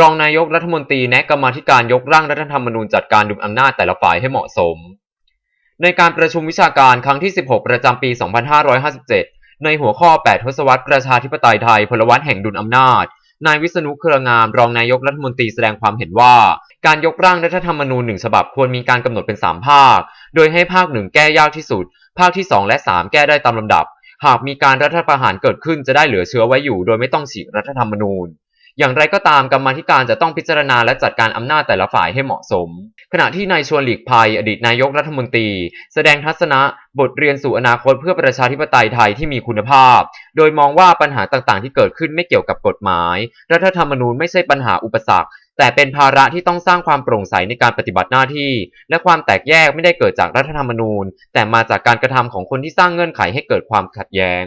รองนายกรัฐมนตรีแนะกรรมาธิการยกร่างรัฐธรรมนูญจัดการดุลอำนาจแต่ละฝ่ายให้เหมาะสม ในการประชุมวิชาการครั้งที่ 16 ประจำปี 2557 ในหัวข้อ 8 ทศวรรษประชาธิปไตยไทย พลวัตแห่งดุลอำนาจ นายวิษณุเครืองาม รองนายกรัฐมนตรีแสดงความเห็นว่า การยกร่างรัฐธรรมนูญหนึ่งฉบับควรมีการกำหนดเป็น 3 ภาค โดยให้ภาคหนึ่งแก้ยากที่สุด ภาคที่ 2 และ 3 แก้ได้ตามลำดับ หากมีการรัฐประหารเกิดขึ้นจะได้เหลือเชื้อไว้อยู่ โดยไม่ต้องฉีกรัฐธรรมนูญ อย่างไรก็ตามกรรมธิการจะต้องพิจารณาและจัดการอำนาจแต่ละฝ่ายให้เหมาะสม ขณะที่นายชวนหลีกภัยอดีตนายกรัฐมนตรี แสดงทัศนะบทเรียนสู่อนาคตเพื่อประชาธิปไตยไทยที่มีคุณภาพ โดยมองว่าปัญหาต่างๆ ที่เกิดขึ้นไม่เกี่ยวกับกฎหมาย รัฐธรรมนูญไม่ใช่ปัญหาอุปสรรค แต่เป็นภาระที่ต้องสร้างความโปร่งใสในการปฏิบัติหน้าที่ และความแตกแยกไม่ได้เกิดจากรัฐธรรมนูญ แต่มาจากการกระทำของคนที่สร้างเงื่อนไขให้เกิดความขัดแย้ง